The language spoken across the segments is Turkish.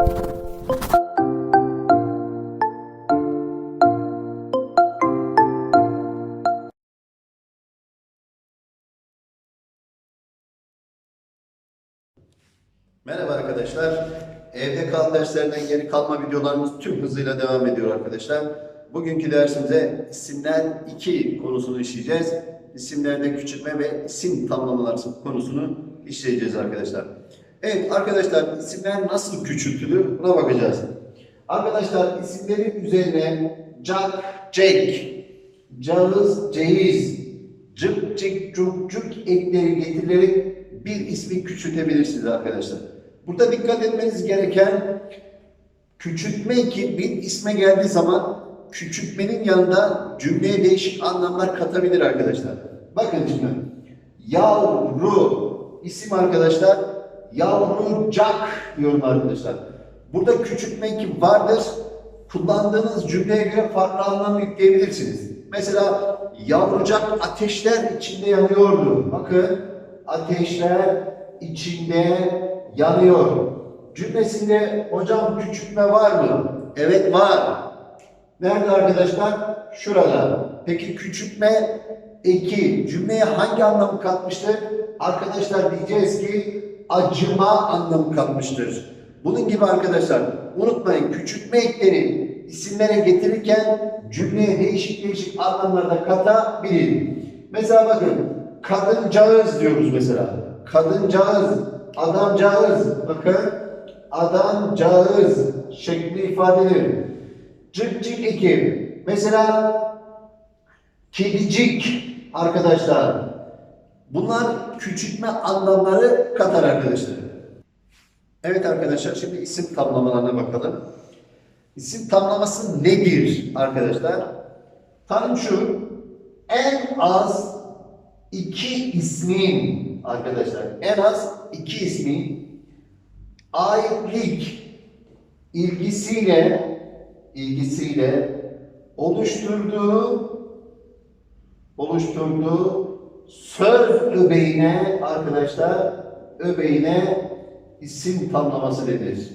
Merhaba arkadaşlar. Evde kal derslerinden geri kalma videolarımız tüm hızıyla devam ediyor arkadaşlar. Bugünkü dersimize isimler 2 konusunu işleyeceğiz. İsimlerde küçültme ve isim tamlamalar konusunu işleyeceğiz arkadaşlar. Evet arkadaşlar isimler nasıl küçültülür buna bakacağız. Arkadaşlar isimlerin üzerine Jack, Jake, Cağız, Ceyiz, cık cık cuk cuk ekleri getirilerek bir ismi küçültebilirsiniz arkadaşlar. Burada dikkat etmeniz gereken küçültme ki bir isme geldiği zaman küçültmenin yanında cümleye değişik anlamlar katabilir arkadaşlar. Bakın şimdi. Yavru isim arkadaşlar yavrucak diyorum arkadaşlar. Burada küçültme ki vardır. Kullandığınız cümleye göre farklı anlam yükleyebilirsiniz. Mesela yavrucak ateşler içinde yanıyordu. Bakın ateşler içinde yanıyor. Cümlesinde hocam küçültme var mı? Evet var. Nerede arkadaşlar? Şurada. Peki küçültme eki cümleye hangi anlamı katmıştır? Arkadaşlar diyeceğiz ki acıma anlamı katmıştır. Bunun gibi arkadaşlar unutmayın küçültme ekleri isimlere getirirken cümleye değişik değişik anlamlarda katabilir. Mesela bakın kadıncağız diyoruz mesela. Kadıncağız, adamcağız. Bakın adamcağız şekli ifade edilir. Cık cık. Mesela kedicik arkadaşlar. Bunlar küçültme anlamları katar arkadaşlar. Evet arkadaşlar şimdi isim tamlamalarına bakalım. İsim tamlaması nedir arkadaşlar? Tanım şu. En az iki ismin arkadaşlar en az iki ismin aitlik ilgisiyle ilgisiyle oluşturduğu oluşturduğu söz öbeğine arkadaşlar öbeğine isim tamlaması denir.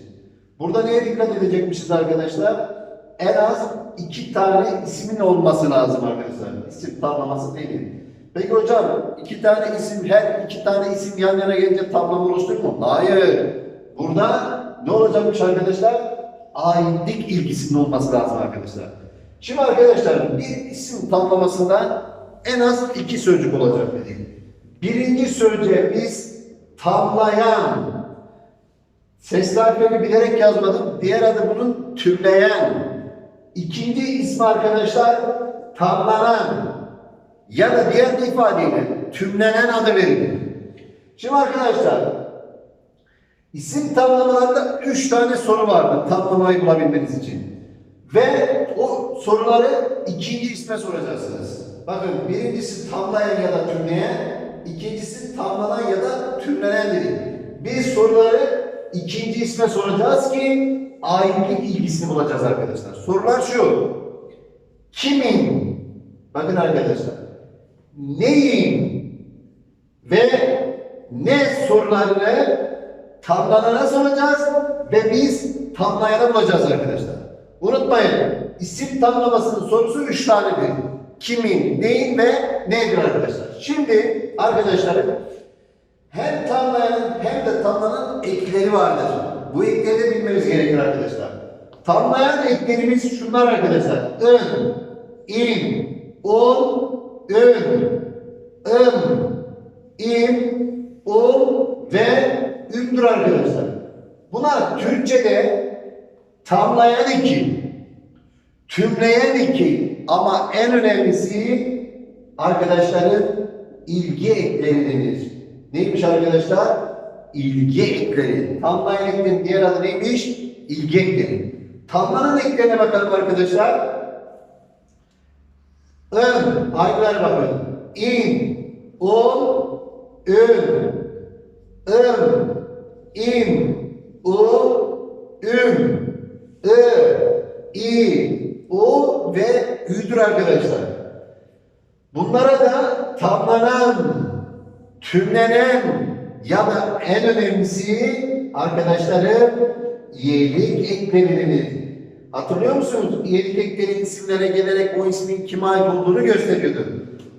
Burada neye dikkat edecekmişiz arkadaşlar? En az iki tane ismin olması lazım arkadaşlar. İsim tamlaması değil. Peki hocam iki tane isim her iki tane isim yan yana gelince tamlama oluşturur mu? Hayır. Burada ne olacakmış arkadaşlar? Aitlik ilgisinin olması lazım arkadaşlar. Şimdi arkadaşlar bir isim tamlamasında en az iki sözcük olacak dedik. Birinci sözcüğe biz tamlayan Sesli harfleri bilerek yazmadım. Diğer adı bunun tümleyen. İkinci ismi arkadaşlar tamlanan ya da diğer bir ifadeyle tümlenen adı verilir. Şimdi arkadaşlar isim tamlamalarında üç tane soru vardı tamlamayı bulabilmeniz için. Ve o soruları ikinci isme soracaksınız. Bakın birincisi tamlayan ya da tümleyen, ikincisi tamlanan ya da tümlenen dedik. Biz soruları ikinci isme soracağız ki aitlik ilgisini bulacağız arkadaşlar. Sorular şu. Kimin? Bakın arkadaşlar. Neyin? Ve ne sorularını tamlanana soracağız ve biz tamlayana bulacağız arkadaşlar. Unutmayın. isim tamlamasının sorusu üç tanedir. Kimin, neyin ve nedir arkadaşlar. Şimdi arkadaşlarım hem tamlayanın hem de tamlanan ekleri vardır. Bu ekleri de bilmemiz gerekir arkadaşlar. Tamlayan eklerimiz şunlar arkadaşlar. Ön, in, ol, ön, ım, im, ol ve ündür arkadaşlar. Bunlar Türkçe'de tamlayan eki, tümleyen eki ama en önemlisi arkadaşların ilgi ekleri denir. Neymiş arkadaşlar? İlgi ekleri. Tamlayan eklerin diğer adı neymiş? İlgi ekleri. Tamlanan eklerine bakalım arkadaşlar. Ön, aynılar bakın. İn, ol, ön, ım, im, u, üm, ı, i, ve ü'dür arkadaşlar. Bunlara da tamlanan, tümlenen ya da en önemlisi arkadaşlarım iyilik eklerini Hatırlıyor musunuz? İyilik ekleri isimlere gelerek o ismin kime ait olduğunu gösteriyordu.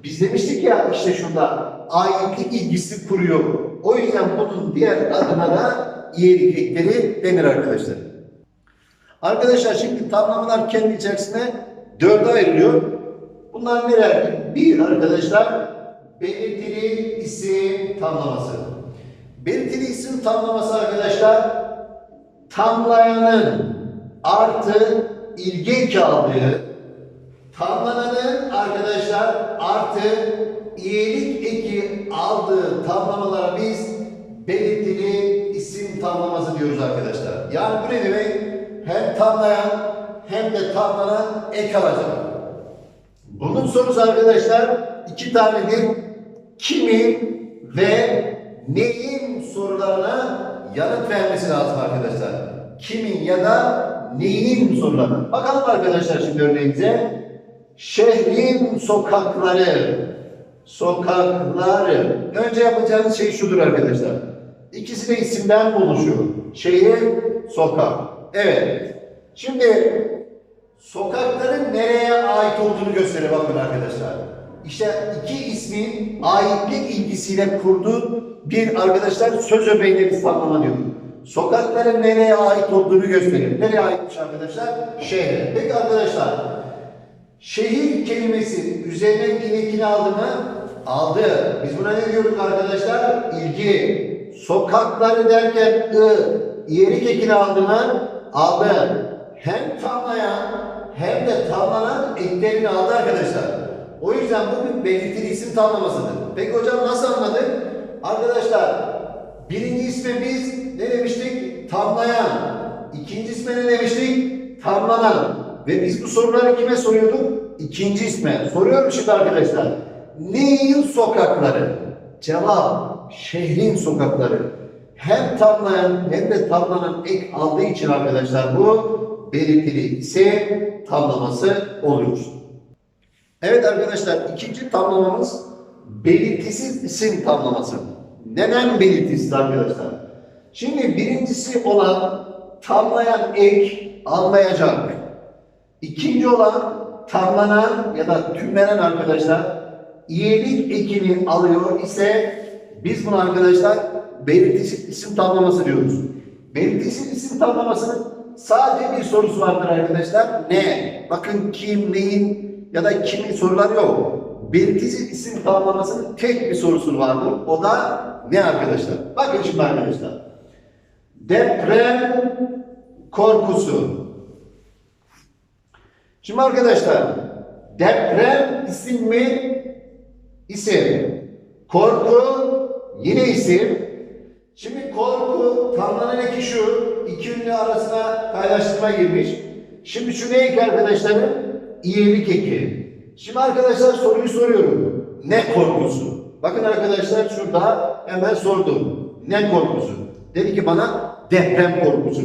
Biz demiştik ya işte şurada aitlik ilgisi kuruyor. O yüzden bunun diğer adına da iyilik ekleri denir arkadaşlar. Arkadaşlar şimdi tamlamalar kendi içerisinde dörde ayrılıyor. Bunlar neler? Bir arkadaşlar belirtili isim tamlaması. Belirtili isim tamlaması arkadaşlar tamlayanın artı ilgi eki aldığı tamlananın arkadaşlar artı iyilik eki aldığı tamlamalara biz belirtili isim tamlaması diyoruz arkadaşlar. Yani bu ne demek? Hem tamlayan hem de tamlanan ek alacak. Bunun sorusu arkadaşlar iki tanedir. Kimin ve neyin sorularına yanıt vermesi lazım arkadaşlar. Kimin ya da neyin sorularına. Bakalım arkadaşlar şimdi örneğimize. Şehrin sokakları. Sokakları. Önce yapacağınız şey şudur arkadaşlar. İkisi de isimden oluşuyor. Şehir, sokak. Evet. Şimdi sokakların nereye ait olduğunu gösteriyor bakın arkadaşlar. İşte iki ismin aitlik ilgisiyle kurduğu bir arkadaşlar söz öbeğine biz tanımlama diyoruz. Sokakların nereye ait olduğunu gösteriyor. Nereye aitmiş arkadaşlar? Şehre. Peki arkadaşlar şehir kelimesi üzerine ilgini aldı mı? Aldı. Biz buna ne diyoruz arkadaşlar? İlgi. Sokakları derken ı, iyerik ekini aldı mı? Aldı. Hem tamlayan hem de tamlanan eklerini aldı arkadaşlar. O yüzden bu bir belirtili isim tamlamasıdır. Peki hocam nasıl anladık? Arkadaşlar birinci isme biz ne demiştik? Tamlayan. İkinci isme ne demiştik? Tamlanan. Ve biz bu soruları kime soruyorduk? İkinci isme. Soruyorum şimdi arkadaşlar. Neyin sokakları? Cevap şehrin sokakları. Hem tamlayan hem de tamlanan ek aldığı için arkadaşlar bu belirtili isim tamlaması oluyor. Evet arkadaşlar ikinci tamlamamız belirtisiz isim tamlaması. Neden belirtisiz arkadaşlar? Şimdi birincisi olan tamlayan ek almayacak. İkinci olan tamlanan ya da tümlenen arkadaşlar iyilik ekini alıyor ise biz bunu arkadaşlar belirtisiz isim tamlaması diyoruz. Belirtisiz isim tamlamasının sadece bir sorusu vardır arkadaşlar. Ne? Bakın kim, neyin ya da kimin soruları yok. Belirtisiz isim tamlamasının tek bir sorusu vardır. O da ne arkadaşlar? Bakın şimdi arkadaşlar. Deprem korkusu. Şimdi arkadaşlar deprem isim mi? İsim. Korku yine isim. Şimdi korku tamlanan eki şu. iki ünlü arasına paylaştırma girmiş. Şimdi şu ne eki arkadaşlarım? İyilik eki. Şimdi arkadaşlar soruyu soruyorum. Ne korkusu? Bakın arkadaşlar şurada hemen sordum. Ne korkusu? Dedi ki bana deprem korkusu.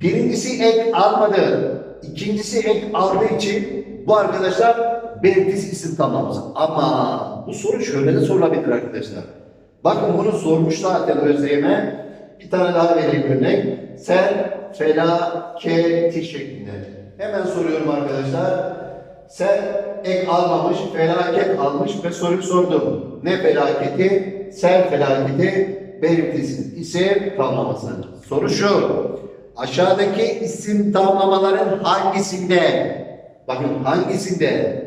Birincisi ek almadı. İkincisi ek aldığı için bu arkadaşlar belirtisi isim tamlaması. Ama bu soru şöyle de sorulabilir arkadaşlar. Bakın bunu sormuş zaten ÖSYM'e. Bir tane daha vereyim örnek. Sel, felaketi şeklinde. Hemen soruyorum arkadaşlar. Sel ek almamış, felaket almış ve soruyu sordum. Ne felaketi? Sel felaketi belirtisi isim tamlaması. Soru şu. Aşağıdaki isim tamlamaların hangisinde? Bakın hangisinde?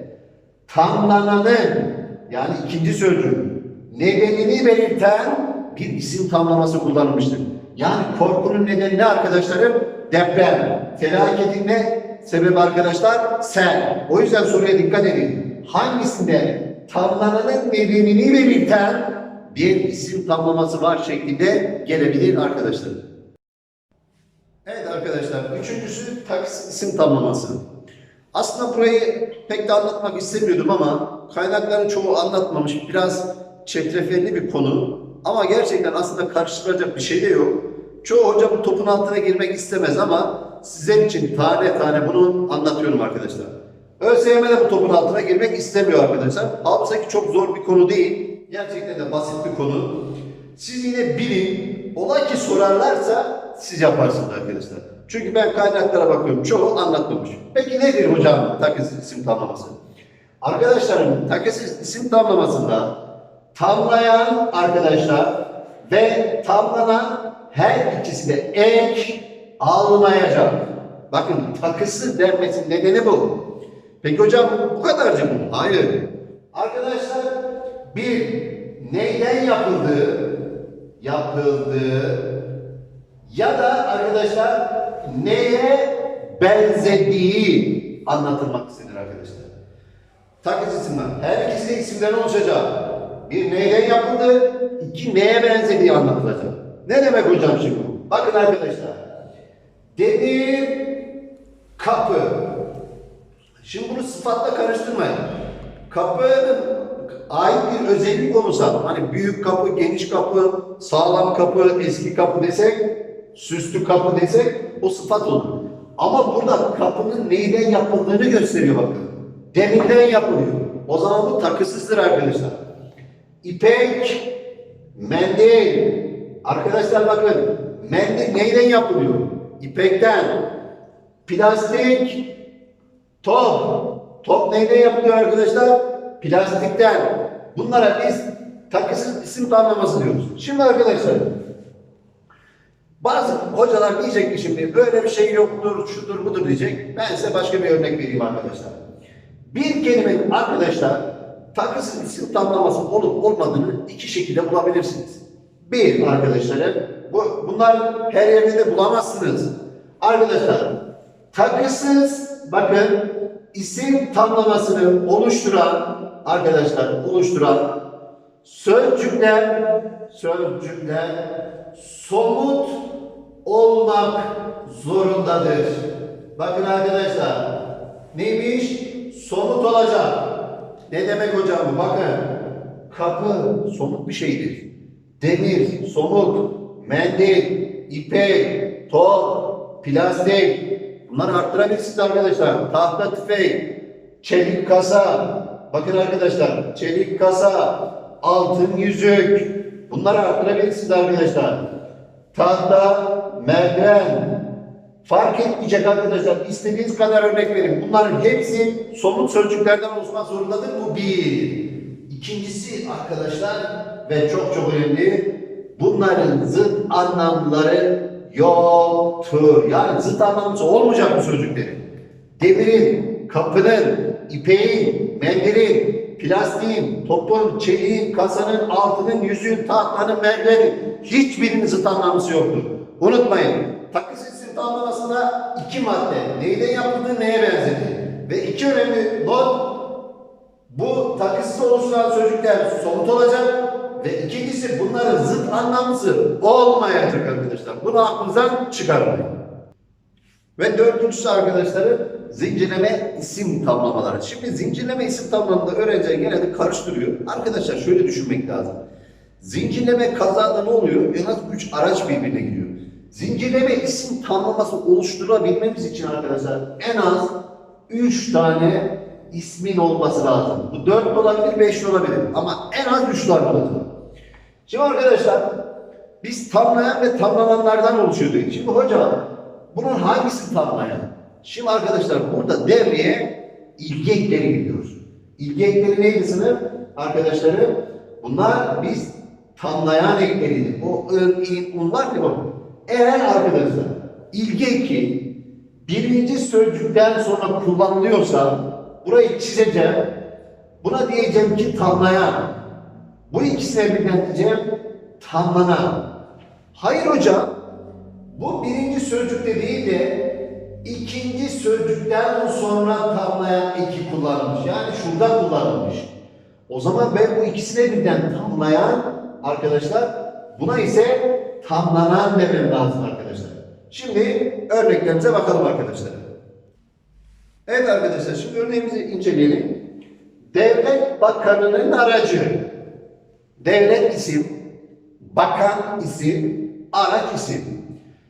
Tamlananın yani ikinci sözcük nedenini belirten bir isim tamlaması kullanılmıştır. Yani korkunun nedeni ne arkadaşlarım? Deprem. Felaketin ne? Sebebi arkadaşlar sel. O yüzden soruya dikkat edin. Hangisinde tamlananın nedenini belirten bir isim tamlaması var şeklinde gelebilir arkadaşlar. Evet arkadaşlar, üçüncüsü taksis isim tamlaması. Aslında burayı pek de anlatmak istemiyordum ama kaynakların çoğu anlatmamış. Biraz çetrefilli bir konu. Ama gerçekten aslında karıştıracak bir şey de yok. Çoğu hoca bu topun altına girmek istemez ama sizler için tane tane bunu anlatıyorum arkadaşlar. ÖSYM de bu topun altına girmek istemiyor arkadaşlar. Halbuki çok zor bir konu değil. Gerçekten de basit bir konu. Siz yine bilin. Ola ki sorarlarsa siz yaparsınız arkadaşlar. Çünkü ben kaynaklara bakıyorum. Çoğu anlatmamış. Peki nedir hocam takısı isim tamlaması? Arkadaşlarım takısı isim tamlamasında tamlayan arkadaşlar ve tamlanan her ikisi de ek almayacak. Bakın takısı denmesinin nedeni bu. Peki hocam bu kadarcık mı? Hayır. Arkadaşlar bir neyden yapıldığı yapıldığı ya da arkadaşlar neye benzediği anlatılmak istenir arkadaşlar. Taklit isimler. Her ikisi de isimden oluşacak. Bir neyden yapıldı, iki neye benzediği anlatılacak. Ne demek hocam şimdi? Bakın arkadaşlar. Demir kapı. Şimdi bunu sıfatla karıştırmayın. Kapının ait bir özellik olursa, hani büyük kapı, geniş kapı, sağlam kapı, eski kapı desek, süslü kapı desek o sıfat olur. Ama burada kapının neyden yapıldığını gösteriyor bakın. Demirden yapılıyor. O zaman bu takısızdır arkadaşlar. İpek, mendil. Arkadaşlar bakın, mendil neyden yapılıyor? İpekten. Plastik, top. Top neyden yapılıyor arkadaşlar? Plastikten. Bunlara biz takısız isim tanımlaması diyoruz. Şimdi arkadaşlar, bazı hocalar diyecek ki şimdi böyle bir şey yoktur, şudur budur diyecek. Ben size başka bir örnek vereyim arkadaşlar. Bir kelimenin arkadaşlar takısız isim tamlaması olup olmadığını iki şekilde bulabilirsiniz. Bir arkadaşlar, bu, bunlar her yerde de bulamazsınız. Arkadaşlar, takısız bakın isim tamlamasını oluşturan arkadaşlar oluşturan sözcükler sözcükler somut olmak zorundadır. Bakın arkadaşlar neymiş? Somut olacak. Ne demek hocam bu? Bakın kapı somut bir şeydir. Demir somut, mendil, ipek, top, plastik bunları arttırabilirsiniz arkadaşlar. Tahta tüfek, çelik kasa. Bakın arkadaşlar çelik kasa, altın yüzük. Bunları arttırabilirsiniz arkadaşlar. Tahta, merdiven. Fark etmeyecek arkadaşlar. İstediğiniz kadar örnek verin. Bunların hepsi somut sözcüklerden oluşmak zorundadır. Bu bir. İkincisi arkadaşlar ve çok çok önemli. Bunların zıt anlamları yoktur. Yani zıt anlamlısı olmayacak bu sözcüklerin. Demirin, kapının, ipeğin, mendilin, plastiğin, topun, çeliğin, kasanın, altının, yüzüğün, tahtanın, merdivenin hiçbirinin zıt anlamlısı yoktur. Unutmayın. Tamlamasında iki madde. Neyden yapıldığı, neye benzedi. Ve iki önemli not bu takısız oluşturan sözcükler somut olacak ve ikincisi bunların zıt anlamlısı olmayacak arkadaşlar. Bunu aklınızdan çıkarmayın. Ve dördüncüsü arkadaşları zincirleme isim tamlamaları. Şimdi zincirleme isim tamlamında öğrenciler genelde karıştırıyor. Arkadaşlar şöyle düşünmek lazım. Zincirleme kazada ne oluyor? En az üç araç birbirine giriyor. Zincirleme isim tamlaması oluşturabilmemiz için arkadaşlar en az üç tane ismin olması lazım. Bu dört de olabilir, beş de olabilir. Ama en az üç tane olacak. Şimdi arkadaşlar biz tamlayan ve tamlananlardan oluşuyorduk. Şimdi hocam bunun hangisi tamlayan? Şimdi arkadaşlar burada devreye ilgi ekleri giriyoruz. İlgi ekleri neydi sınıf? Arkadaşlarım bunlar biz tamlayan ekleridir. O ın, in, un var ki bakın. Eğer arkadaşlar ilgi eki birinci sözcükten sonra kullanılıyorsa burayı çizeceğim. Buna diyeceğim ki tamlayan. Bu ikisine birden diyeceğim tamlanan. Hayır hocam. Bu birinci sözcükte değil de ikinci sözcükten sonra tamlayan eki kullanılmış. Yani şurada kullanılmış. O zaman ben bu ikisine birden tamlayan arkadaşlar buna ise tamlanan demem lazım arkadaşlar. Şimdi örneklerimize bakalım arkadaşlar. Evet arkadaşlar şimdi örneğimizi inceleyelim. Devlet Bakanı'nın aracı. Devlet isim, bakan isim, araç isim.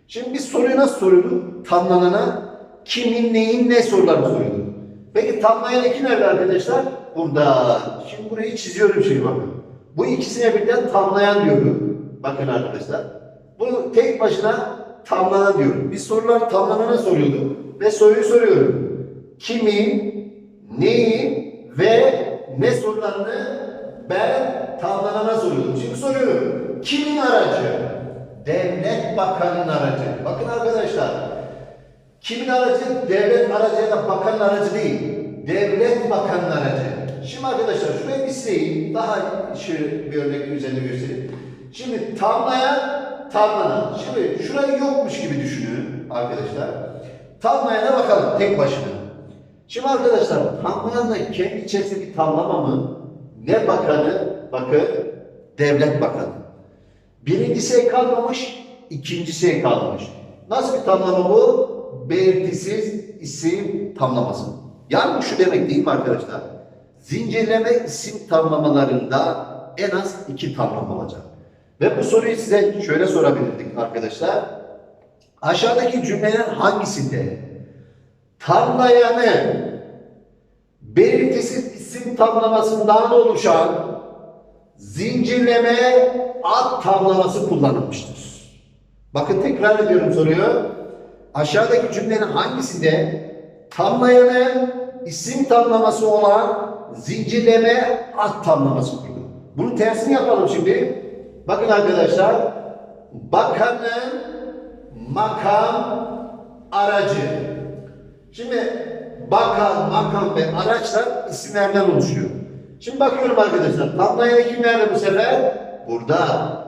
Şimdi biz soruyu nasıl soruyorduk? Tamlanana kimin neyin ne soruları soruyorduk. Peki tamlayan eki nerede arkadaşlar? Burada. Şimdi burayı çiziyorum şimdi bakın. Bu ikisine birden tamlayan diyorum. Bakın arkadaşlar. Bu tek başına tamlanan diyorum. Biz sorular tamlanana soruyorduk. Ve soruyu soruyorum. Kimin, neyi ve ne sorularını ben tamlanana soruyordum. Şimdi soruyorum. Kimin aracı? Devlet Bakanı'nın aracı. Bakın arkadaşlar. Kimin aracı? Devlet aracı ya da bakanın aracı değil. Devlet bakanının aracı. Şimdi arkadaşlar şuraya bir sileyim. Daha şu bir örnek üzerinde göstereyim. Şimdi tamlayan, tamlanan. Şimdi şurayı yokmuş gibi düşünün arkadaşlar. Tamlayana bakalım tek başına. Şimdi arkadaşlar tamlayan da kendi içerisinde bir tamlama mı? Ne bakanı? Bakın devlet bakanı. Birincisi kalmamış, ikincisi el kalmamış. Nasıl bir tamlama bu? Belirtisiz isim tamlaması. Yani bu şu demek değil mi arkadaşlar? Zincirleme isim tamlamalarında en az iki tamlama olacak. Ve bu soruyu size şöyle sorabilirdik arkadaşlar. Aşağıdaki cümlelerin hangisinde tamlayanı belirtisiz isim tamlamasından oluşan zincirleme ad tamlaması kullanılmıştır. Bakın tekrar ediyorum soruyu. Aşağıdaki cümlenin hangisinde tamlayanı isim tamlaması olan zincirleme ad tamlaması kurulur? Bunun tersini yapalım şimdi. Bakın arkadaşlar. Bakanın makam aracı. Şimdi bakan, makam ve araçlar isimlerden oluşuyor. Şimdi bakıyorum arkadaşlar. Tamlayan kim nerede bu sefer? Burada.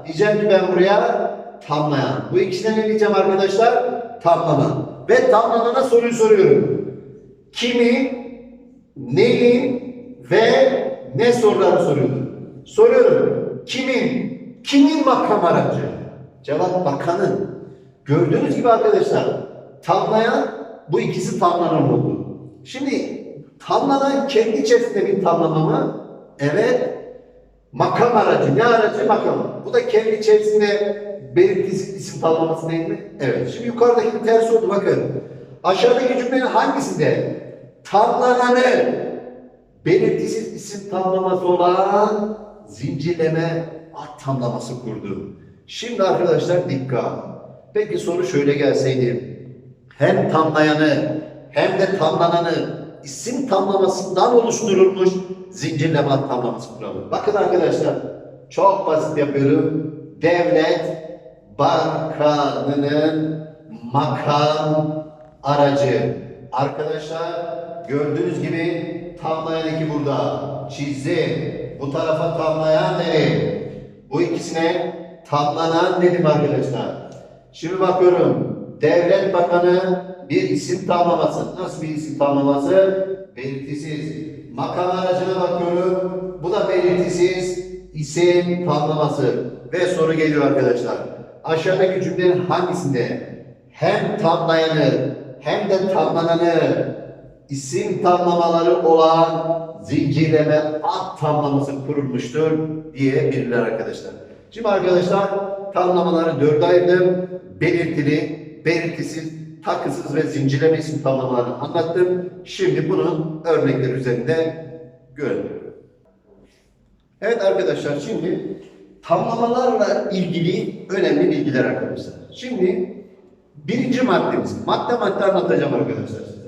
Diyeceğim ki ben buraya tamlayan. Bu ikisine ne diyeceğim arkadaşlar? Tamlanan. Ve tamlanana soruyu soruyorum. Kimi, neyi ve ne soruları soruyorum. Soruyorum. Kimin? Kimin makam aracı? Cevap bakanın. Gördüğünüz gibi arkadaşlar tamlayan bu ikisi tamlanan oldu. Şimdi tamlanan kendi içerisinde bir tamlama mı? Evet. Makam aracı. Ne aracı? Makam. Bu da kendi içerisinde belirtisi isim tamlaması değil mi? Evet. Şimdi yukarıdaki bir ters oldu bakın. Aşağıdaki cümlenin hangisinde tamlananı belirtisiz isim tamlaması olan zincirleme ad tamlaması kurdu. Şimdi arkadaşlar dikkat. Peki soru şöyle gelseydi. Hem tamlayanı hem de tamlananı isim tamlamasından oluşturulmuş zincirleme tamlaması kuralım. Bakın arkadaşlar çok basit yapıyorum. Devlet Bakanı'nın makam aracı. Arkadaşlar gördüğünüz gibi tamlayan iki burada. Çizdim. Bu tarafa tamlayan dedim. Bu ikisine tamlanan dedim arkadaşlar. Şimdi bakıyorum. Devlet Bakanı bir isim tamlaması. Nasıl bir isim tamlaması? Belirtisiz. Makam aracına bakıyorum. Bu da belirtisiz isim tamlaması. Ve soru geliyor arkadaşlar. Aşağıdaki cümlenin hangisinde hem tamlayanı hem de tamlananı isim tamlamaları olan zincirleme ad tamlaması kurulmuştur diyebilirler arkadaşlar. Şimdi arkadaşlar tamlamaları dörde ayırdım. Belirtili, belirtisiz, takısız ve zincirleme isim tamlamalarını anlattım. Şimdi bunun örnekleri üzerinde görelim. Evet arkadaşlar şimdi tamlamalarla ilgili önemli bilgiler arkadaşlar. Şimdi birinci maddemiz, madde madde anlatacağım arkadaşlar.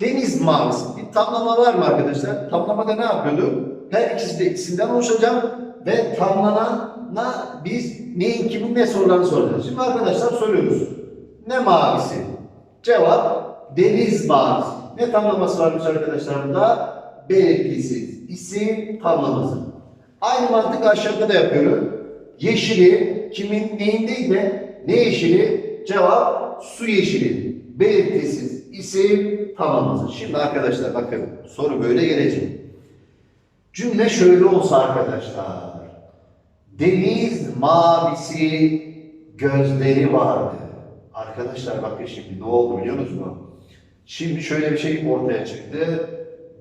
Deniz mavisi. Bir tamlama var mı arkadaşlar? Tamlamada ne yapıyordu? Her ikisi de isimden oluşacak ve tamlanana biz neyin kimin ne sorularını soracağız. Şimdi arkadaşlar soruyoruz. Ne mavisi? Cevap deniz mavisi. Ne tamlaması varmış arkadaşlar burada? Belirtisiz isim tamlaması. Aynı mantık aşağıda da yapıyorum. Yeşili kimin neyin ne yeşili? Cevap su yeşili. Belirtisiz isim tamlaması. Şimdi arkadaşlar bakın soru böyle gelecek. Cümle şöyle olsa arkadaşlar. Deniz mavisi gözleri vardı. Arkadaşlar bakın şimdi ne oldu biliyor musunuz? Şimdi şöyle bir şey ortaya çıktı.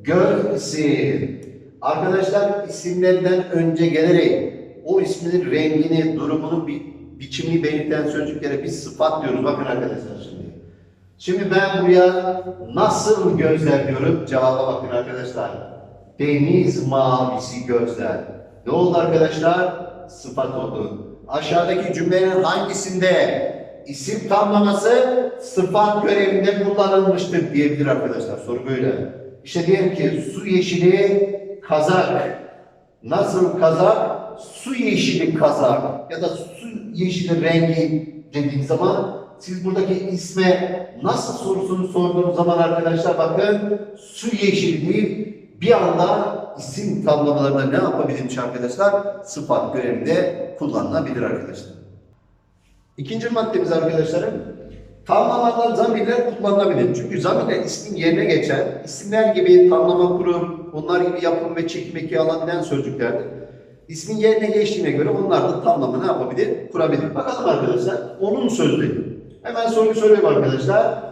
Göz isim. Arkadaşlar isimlerden önce gelerek o isminin rengini, durumunu, bi biçimini belirten sözcüklere biz sıfat diyoruz. Bakın arkadaşlar şimdi. Şimdi ben buraya nasıl gözler diyorum? Cevaba bakın arkadaşlar. Deniz mavisi gözler. Ne oldu arkadaşlar? Sıfat oldu. Aşağıdaki cümlenin hangisinde isim tamlaması sıfat görevinde kullanılmıştır diyebilir arkadaşlar. Soru böyle. İşte diyelim ki su yeşili kazak. Nasıl kazak? Su yeşili kazak ya da su yeşili rengi dediğim zaman siz buradaki isme nasıl sorusunu sorduğunuz zaman arkadaşlar bakın su yeşili değil bir anda isim tamlamalarında ne yapabilirmiş arkadaşlar? Sıfat görevinde kullanılabilir arkadaşlar. İkinci maddemiz arkadaşlarım, tamlamalar, zamirler kullanılabilir. Çünkü zamirler ismin yerine geçen, isimler gibi tamlama kurum, onlar gibi yapım ve çekim eki alabilen sözcüklerdir. İsmin yerine geçtiğine göre onlar da tamlama ne yapabilir? Kurabilir. Bakalım arkadaşlar, onun sözleri. Hemen soruyu soruyorum arkadaşlar.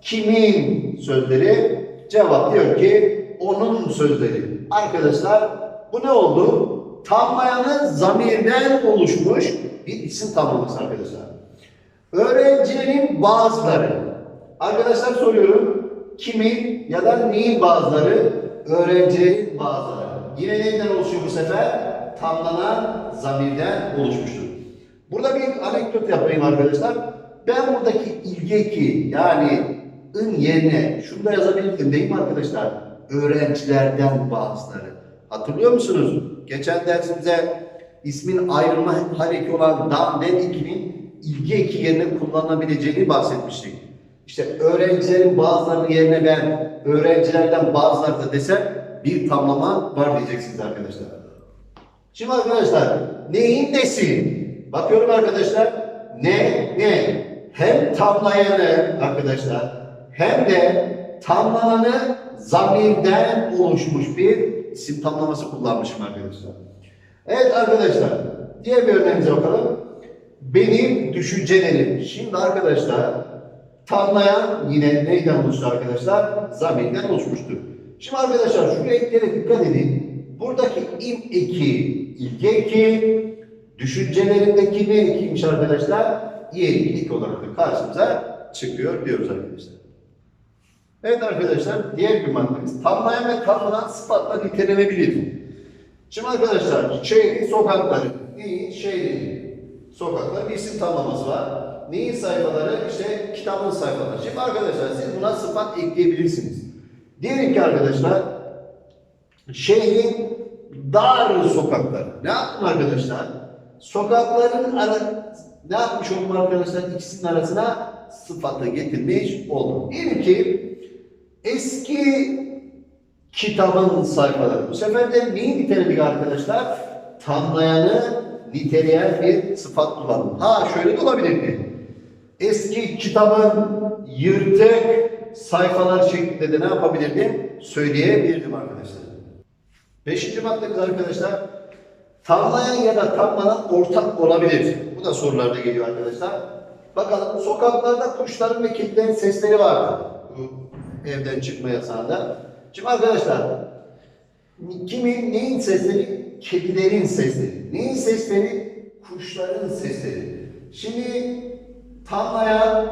Kimin sözleri? Cevap diyor ki, onun sözleri. Arkadaşlar, bu ne oldu? Tamlayanın zamirden oluşmuş bir isim tamlaması arkadaşlar. Öğrencilerin bazıları. Arkadaşlar soruyorum. Kimin ya da neyin bazıları? Öğrencilerin bazıları. Yine neyden oluşuyor bu sefer? Tamlanan zamirden oluşmuştur. Burada bir anekdot yapayım arkadaşlar. Ben buradaki ilgeki yani ın yerine şunu da yazabilirdim değil mi arkadaşlar? Öğrencilerden bazıları. Hatırlıyor musunuz? Geçen dersimize ismin ayrılma hareki olan dan den ikinin ilgi eki yerine kullanılabileceğini bahsetmiştik. İşte öğrencilerin bazılarının yerine ben öğrencilerden bazıları da desem bir tamlama var diyeceksiniz arkadaşlar. Şimdi arkadaşlar neyin nesi? Bakıyorum arkadaşlar ne ne hem tamlayanı arkadaşlar hem de tamlananı zamirden oluşmuş bir isim tamlaması kullanmışım arkadaşlar. Evet arkadaşlar diğer bir örneğimize bakalım. Benim düşüncelerim. Şimdi arkadaşlar tamlayan yine neyden oluştu arkadaşlar? Zamirden oluşmuştur. Şimdi arkadaşlar şu renklere dikkat edin. Buradaki im eki, ilgi eki, düşüncelerindeki ne ekiymiş arkadaşlar? Eki olarak da karşımıza çıkıyor diyoruz arkadaşlar. Evet arkadaşlar diğer bir maddemiz. Tamlayan ve tamlanan sıfatla nitelenebilir. Şimdi arkadaşlar şehrin sokakları, neyin? Şehrin sokakları bir isim tamlaması var. Neyin sayfaları? İşte kitabın sayfaları. Şimdi arkadaşlar siz buna sıfat ekleyebilirsiniz. Diyelim ki arkadaşlar şehrin dar sokakları. Ne yaptım arkadaşlar? Sokakların ara ne yapmış oldum arkadaşlar? İkisinin arasına sıfatı getirmiş oldum. Diyelim ki eski kitabın sayfaları. Bu sefer de neyi niteledik arkadaşlar? Tamlayanı niteleyen bir sıfat kullandım. Ha şöyle de olabilirdi. Eski kitabın yırtık sayfalar şeklinde de ne yapabilirdim? Söyleyebilirdim arkadaşlar. Beşinci maddemiz arkadaşlar. Tamlayan ya da tamlanan ortak olabilir. Bu da sorularda geliyor arkadaşlar. Bakalım sokaklarda kuşların ve kedilerin sesleri vardı. Bu evden çıkma yasağında. Şimdi arkadaşlar kimin neyin sesleri? Kedilerin sesleri. Neyin sesleri? Kuşların sesleri. Şimdi tamlayan,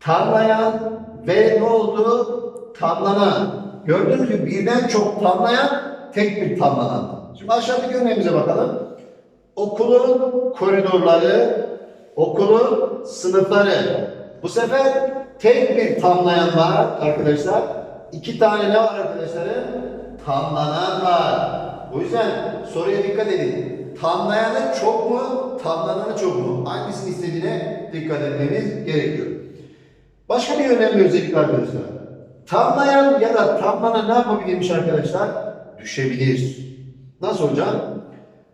tamlayan ve ne oldu? Tamlanan. Gördüğünüz gibi birden çok tamlayan, tek bir tamlanan. Şimdi aşağıdaki örneğimize bakalım. Okulun koridorları, okulun sınıfları. Bu sefer tek bir tamlayan var arkadaşlar. İki tane ne var arkadaşlarım? Tamlanan var. O yüzden soruya dikkat edin. Tamlayanı çok mu, tamlananı çok mu? Hangisini istediğine dikkat etmemiz gerekiyor. Başka bir önemli özellik arkadaşlar. Tamlayan ya da tamlanan ne yapabilirmiş arkadaşlar? Düşebilir. Nasıl hocam?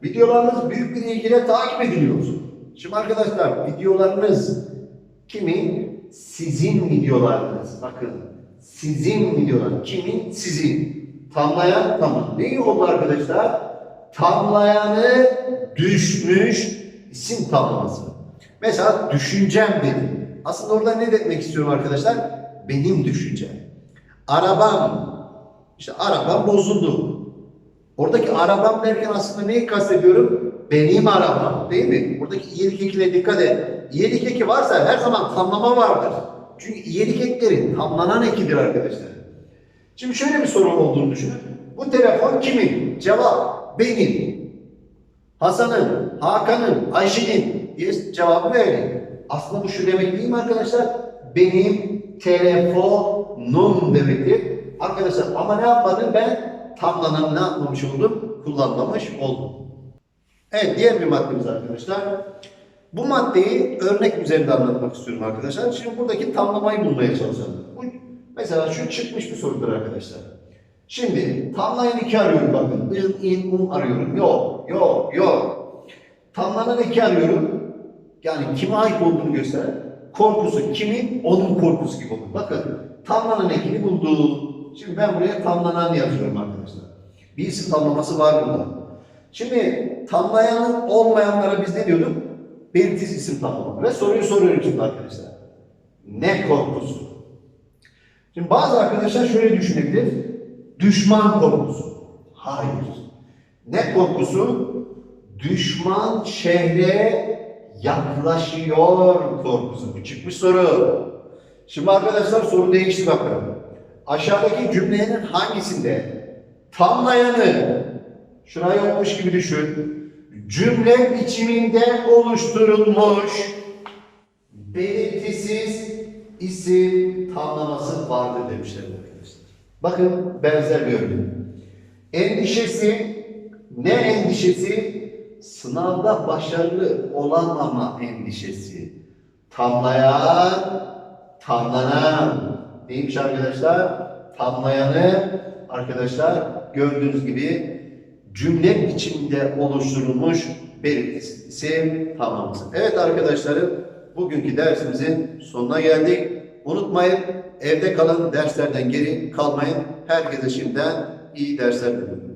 Videolarınız büyük bir ilgiyle takip ediliyor. Şimdi arkadaşlar videolarınız kimin? Sizin videolarınız. Bakın sizin videolar. Kimin? Sizin. Tamlayan tamam. Neyi oldu arkadaşlar? Tamlayanı düşmüş isim tamlaması. Mesela düşüncem benim. Aslında orada ne demek istiyorum arkadaşlar? Benim düşüncem. Arabam. İşte arabam bozuldu. Oradaki arabam derken aslında neyi kastediyorum? Benim arabam değil mi? Buradaki iyilik ekine dikkat et. İyilik eki varsa her zaman tamlama vardır. Çünkü iyilik ekleri tamlanan ekidir arkadaşlar. Şimdi şöyle bir sorun olduğunu düşünün. Bu telefon kimin? Cevap benim. Hasan'ın, Hakan'ın, Ayşe'nin diye cevabı verin. Aslında bu şu demek değil mi arkadaşlar? Benim telefonum demektir. Arkadaşlar ama ne yapmadım ben? Tamlanan ne yapmamış oldum? Kullanmamış oldum. Evet diğer bir maddemiz arkadaşlar. Bu maddeyi örnek üzerinde anlatmak istiyorum arkadaşlar. Şimdi buradaki tamlamayı bulmaya çalışalım. Mesela şu çıkmış bir sorudur arkadaşlar. Şimdi tamlayan iki arıyorum bakın. In, in, um arıyorum. Yok, yok, yok. Tamlanan iki arıyorum. Yani kime ait olduğunu gösteren korkusu kimin? Onun korkusu gibi olur. Bakın tamlanan ekini buldu. Şimdi ben buraya tamlanan yazıyorum arkadaşlar. Bir isim tamlaması var burada. Şimdi tamlayanın olmayanlara biz ne diyorduk? Belirsiz isim tamlama. Ve soruyu soruyorum şimdi arkadaşlar. Ne korkusu? Şimdi bazı arkadaşlar şöyle düşünebilir. Düşman korkusu. Hayır. Ne korkusu? Düşman şehre yaklaşıyor korkusu. Bu çıkmış soru. Şimdi arkadaşlar soru değişti bakalım. Aşağıdaki cümlenin hangisinde tamlayanı şuraya olmuş gibi düşün. Cümle biçiminde oluşturulmuş belirtisiz isim tamlaması vardır demişler arkadaşlar. Bakın benzer bir örnek. Endişesi ne endişesi? Sınavda başarılı olamama endişesi. Tamlayan, tamlanan. Neymiş arkadaşlar? Tamlayanı arkadaşlar gördüğünüz gibi cümle biçiminde oluşturulmuş belirtisi isim. Evet arkadaşlarım bugünkü dersimizin sonuna geldik. Unutmayın evde kalın derslerden geri kalmayın. Herkese şimdiden iyi dersler diliyorum.